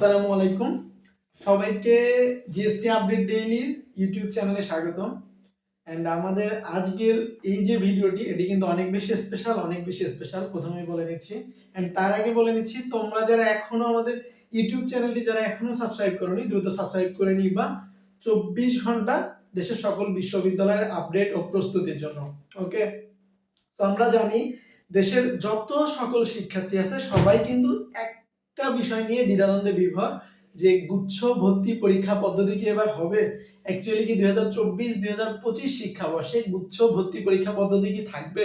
আসসালামু আলাইকুম। সবাইকে জিএসটি আপডেট ডেইলির ইউটিউব চ্যানেলে স্বাগতম। অ্যান্ড আমাদের আজকের এই যে ভিডিওটি, এটি কিন্তু অনেক বেশি স্পেশাল অনেক বেশি স্পেশাল প্রথমেই বলে নিচ্ছি। অ্যান্ড তার আগে বলে নিচ্ছি, তোমরা যারা এখনও আমাদের ইউটিউব চ্যানেলটি যারা এখনও সাবস্ক্রাইব করোনি, দ্রুত সাবস্ক্রাইব করে নিবা। চব্বিশ ঘণ্টা দেশের সকল বিশ্ববিদ্যালয়ের আপডেট ও প্রস্তুতির জন্য। ওকে তো আমরা জানি, দেশের যত সকল শিক্ষার্থী আছে, সবাই কিন্তু একটা বিষয় নিয়ে দ্বিধাদ্বন্দ্বে বিভর, যে গুচ্ছ ভর্তি পরীক্ষা পদ্ধতি কি এবার হবে? অ্যাকচুয়ালি কি দুই হাজার চব্বিশ দুই হাজার পঁচিশ শিক্ষাবর্ষে গুচ্ছ ভর্তি পরীক্ষা পদ্ধতি কি থাকবে?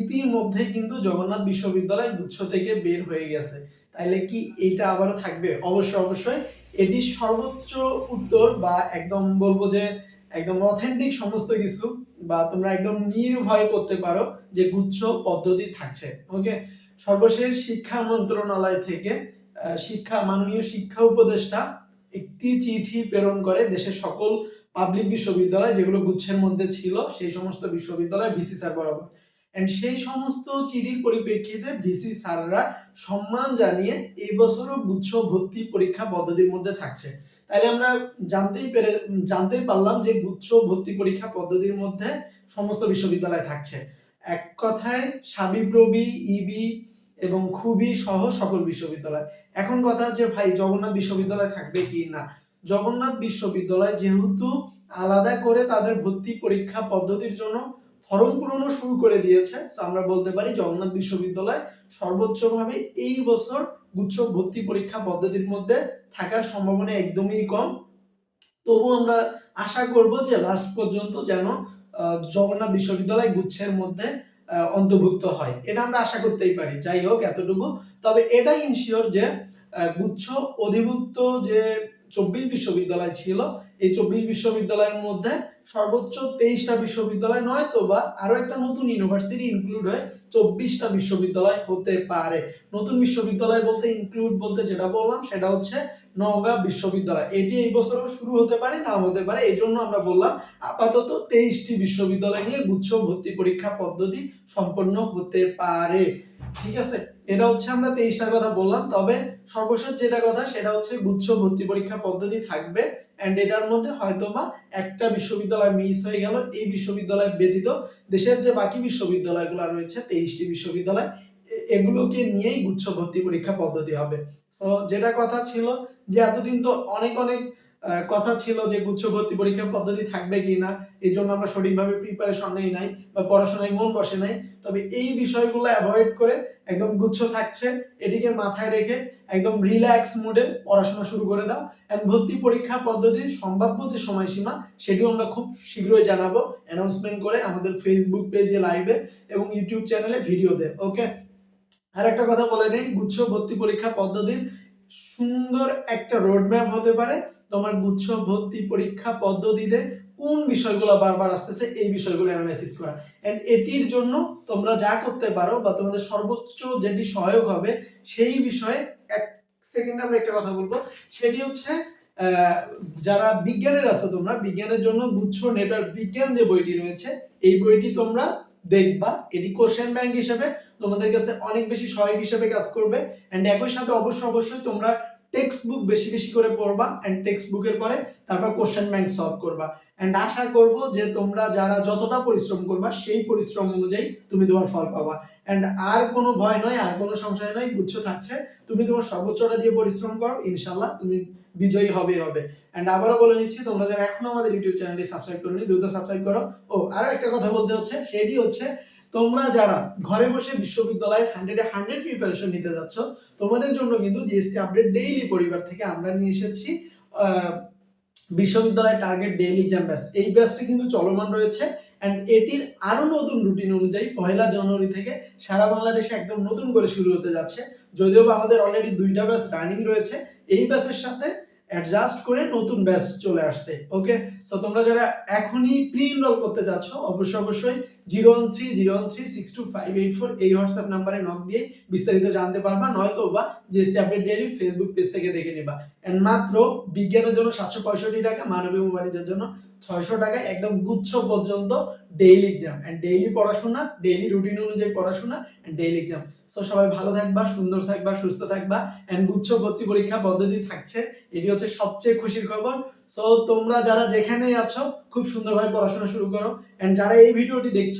ইতিমধ্যে কিন্তু জগন্নাথ বিশ্ববিদ্যালয় গুচ্ছ থেকে বের হয়ে গেছে। তাইলে কি এটা আবারও থাকবে? অবশ্যই অবশ্যই এটি সর্বোচ্চ উত্তর বা একদম বলব যে একদম অথেন্টিক সমস্ত কিছু বা তোমরা একদম নির্ভয় করতে পারো যে গুচ্ছ পদ্ধতি থাকছে। ওকে সর্বশেষ শিক্ষা মন্ত্রণালয় থেকে শিক্ষা, মাননীয় শিক্ষা উপদেষ্টা একটি চিঠি প্রেরণ করে দেশের সকল পাবলিক বিশ্ববিদ্যালয় যেগুলো গুচ্ছের মধ্যে ছিল, সেই সমস্ত বিশ্ববিদ্যালয় ভিসি স্যার বরাবর। অ্যান্ড সেই সমস্ত চিঠির পরিপ্রেক্ষিতে ভিসি স্যাররা সম্মান জানিয়ে এই বছরও গুচ্ছ ভর্তি পরীক্ষা পদ্ধতির মধ্যে থাকছে। তাইলে আমরা জানতেই পেরে, জানতেই পারলাম যে গুচ্ছ ভর্তি পরীক্ষা পদ্ধতির মধ্যে সমস্ত বিশ্ববিদ্যালয় থাকছে। এক কথায় সাবিপ্রবি, ইবি এবং খুবই সহ সকল বিশ্ববিদ্যালয়। এখন কথা যে ভাই, জগন্নাথ বিশ্ববিদ্যালয় থাকবে কি না? জগন্নাথ বিশ্ববিদ্যালয় যেহেতু আলাদা করে তাদের ভর্তি পরীক্ষা পদ্ধতির জন্য ফর্ম পূরণও শুরু করে দিয়েছে আমরা বলতে পারি জগন্নাথ বিশ্ববিদ্যালয় সর্বোচ্চভাবে এই বছর গুচ্ছ ভর্তি পরীক্ষা পদ্ধতির মধ্যে থাকার সম্ভাবনা একদমই কম। তবু আমরা আশা করব যে লাস্ট পর্যন্ত যেন জগন্নাথ বিশ্ববিদ্যালয় গুচ্ছের মধ্যে অন্তর্ভুক্ত হয়। এটা আমরা আশা করতেই পারি। যাই হোক, এতটুকু। তবে এটা ইনশিওর যে গুচ্ছ অধিভুক্ত যে চব্বিশ বিশ্ববিদ্যালয় ছিল, এই চব্বিশ বিশ্ববিদ্যালয়ের মধ্যে সর্বোচ্চ তেইশটা বিশ্ববিদ্যালয় নয় তো বা আরও একটা নতুন ইউনিভার্সিটি ইনক্লুড হয়ে চব্বিশটা বিশ্ববিদ্যালয় হতে পারে। নতুন বিশ্ববিদ্যালয় বলতে ইনক্লুড বলতে যেটা বললাম সেটা হচ্ছে নওগাঁ বিশ্ববিদ্যালয়। এটি এই বছরও শুরু হতে পারে না হতে পারে এই জন্য আমরা বললাম আপাতত তেইশটি বিশ্ববিদ্যালয় নিয়ে গুচ্ছ ভর্তি পরীক্ষা পদ্ধতি সম্পন্ন হতে পারে। ঠিক আছে? এটা হচ্ছে আমরা তেইশটার কথা বললাম, তবে সর্বশেষ যেটা কথা সেটা হচ্ছে গুচ্ছ ভর্তি পরীক্ষা পদ্ধতি থাকবে অ্যান্ড এটার মধ্যে হয়তো বা একটা বিশ্ববিদ্যালয় মিস হয়ে গেল, এই বিশ্ববিদ্যালয় ব্যতীত দেশের যে বাকি বিশ্ববিদ্যালয়গুলো রয়েছে তেইশটি বিশ্ববিদ্যালয় এগুলোকে নিয়েই গুচ্ছ ভর্তি পরীক্ষা পদ্ধতি হবে। সো যেটা কথা ছিল যে এতদিন তো অনেক অনেক কথা ছিল যে গুচ্ছ ভর্তি পরীক্ষা পদ্ধতি থাকবে কি না এই জন্য আমরা সঠিকভাবে প্রিপারেশন নেই নাই বা পড়াশোনায় মন বসে নাই। তবে এই বিষয়গুলো অ্যাভয়েড করে একদম গুচ্ছ থাকছে, এটিকে মাথায় রেখে একদম রিল্যাক্স মুডে পড়াশোনা শুরু করে দাও। এন্ড ভর্তি পরীক্ষা পদ্ধতির সম্ভাব্য যে সময়সীমা, সেটিও আমরা খুব শীঘ্রই জানাব অ্যানাউন্সমেন্ট করে আমাদের ফেসবুক পেজে লাইভে এবং ইউটিউব চ্যানেলে ভিডিও দেয় ওকে আর একটা কথা বলে নেই, গুচ্ছ ভর্তি পরীক্ষা পদ্ধতির সুন্দর একটা রোডম্যাপ হতে পারে। তোমার গুচ্ছ, ভর্তি, পরীক্ষা, পদ্ধতিতে কোন বিষয়গুলো বারবার আসতেছে, এই বিষয়গুলো অ্যানালাইসিস করা। এন্ড এটির জন্য তোমরা যা করতে পারো বা তোমাদের সর্বোচ্চ যেটি সহায়ক হবে, সেই বিষয়ে এক সেকেন্ড আমরা একটা কথা বলব। সেটি হচ্ছে যারা বিজ্ঞানের আছো তোমরা, বিজ্ঞানের জন্য গুচ্ছ নেটওয়ার্ক বিজ্ঞান যে বইটি রয়েছে, এই বইটি তোমরা দেখবা, এটি কোশ্চেন ব্যাংক হিসেবে তোমাদের কাছে অনেক বেশি সহায়ক হিসেবে কাজ করবে। এন্ড একই সাথে অবশ্যই অবশ্যই তোমরা টেক্সট বুক বেশি বেশি করে পড়বা এন্ড টেক্সট বুকের পরে তারপর কোশ্চেন ব্যাংক সলভ করবা। এন্ড আশা করব যে তোমরা যারা যতটা পরিশ্রম করবা, সেই পরিশ্রম অনুযায়ী তুমি তোমার ফল পাবা। এন্ড আর কোনো ভয় নয় আর কোনো সংশয় নয় গুচ্ছ থাকছে। তুমি তোমার সর্বোচ্চটা দিয়ে পরিশ্রম করো ইনশাল্লাহ তুমি বিজয়ী হবে হবে। এন্ড আবারও বলে নিচ্ছি তোমরা যারা এখনও আমাদের ইউটিউব চ্যানেলটি সাবস্ক্রাইব করোনি দ্রুত সাবস্ক্রাইব করো। ও আরও একটা কথা বলতে হচ্ছে সেটি হচ্ছে তোমরা যারা ঘরে বসে বিশ্ববিদ্যালয়ের হান্ড্রেডে হান্ড্রেড প্রিপারেশন নিতে যাচ্ছ তোমাদের জন্য কিন্তু জিএসটি আপডেট ডেইলি পরিবার থেকে আমরা নিয়ে এসেছি। আহ, বিশ্ববিদ্যালয় টার্গেট ডেইলি এক্সাম ব্যাস এই ব্যাচটি কিন্তু চলমান রয়েছে। অ্যান্ড এটির আরও নতুন রুটিন অনুযায়ী পয়লা জানুয়ারি থেকে সারা বাংলাদেশে একদম নতুন করে শুরু হতে যাচ্ছে। যদিও বা আমাদের অলরেডি দুইটা ব্যাচ রানিং রয়েছে, এই ব্যাচের সাথে অ্যাডজাস্ট করে নতুন ব্যাচ চলে আসছে ওকে সো তোমরা যারা এখনই প্রি এনরোল করতে যাচ্ছ, অবশ্যই অবশ্যই zero one three zero one three six two five eight four এই হোয়াটসঅ্যাপ নাম্বারে নক দিয়ে বিস্তারিত জানতে পারবা, নয়তো বা GST update daily Facebook page থেকে দেখে নিবা। এন্ড মাত্র বিজ্ঞানের জন্য সাতশো পঁয়ষট্টি টাকা মানবিক ও বাণিজ্যের জন্য ছয়শো টাকায় একদম গুচ্ছ পর্যন্ত ডেইলি এক্সাম অ্যান্ড ডেইলি পড়াশোনা ডেইলি রুটিন অনুযায়ী পড়াশোনা অ্যান্ড ডেইলি এক্সাম সো সবাই ভালো থাকবা, সুন্দর থাকবা, সুস্থ থাকবা। অ্যান্ড গুচ্ছ ভর্তি পরীক্ষা পদ্ধতি থাকছে। এটি হচ্ছে সবচেয়ে খুশির খবর। সো তোমরা যারা যেখানেই আছো, খুব সুন্দরভাবে পড়াশোনা শুরু করো। অ্যান্ড যারা এই ভিডিওটি দেখছ,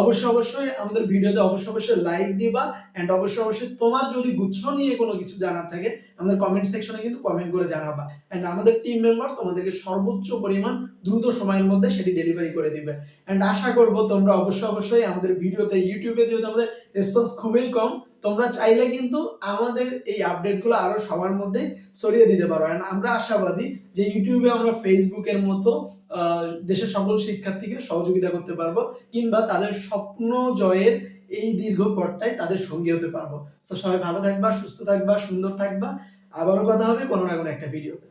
অবশ্যই অবশ্যই আমাদের ভিডিওতে অবশ্যই অবশ্যই লাইক দিবা। অ্যান্ড অবশ্যই অবশ্যই তোমার যদি গুচ্ছ নিয়ে কোনো কিছু জানার থাকে, আমাদের কমেন্ট সেকশনে কিন্তু কমেন্ট করে জানাবা। অ্যান্ড আমাদের টিম মেম্বার তোমাদেরকে সর্বোচ্চ পরিমাণ দ্রুত সময়ের মধ্যে সেটি ডেলিভারি করে দিবে। অ্যান্ড আশা করব তোমরা অবশ্যই অবশ্যই আমাদের ভিডিওতে ইউটিউবে যেহেতু আমাদের রেসপন্স খুবই কম তোমরা চাইলে কিন্তু আমাদের এই আপডেটগুলো আরও সবার মধ্যে ছড়িয়ে দিতে পারো। অ্যান্ড আমরা আশাবাদী যে ইউটিউবে আমরা ফেসবুকের মতো দেশের সকল শিক্ষার্থীকে সহযোগিতা করতে পারব, কিংবা তাদের স্বপ্ন জয়ের এই দীর্ঘ পথটায় তাদের সঙ্গী হতে পারব। তো সবাই ভালো থাকবা, সুস্থ থাকবা, সুন্দর থাকবা। আবারও কথা হবে কোনো না কোনো একটা ভিডিওতে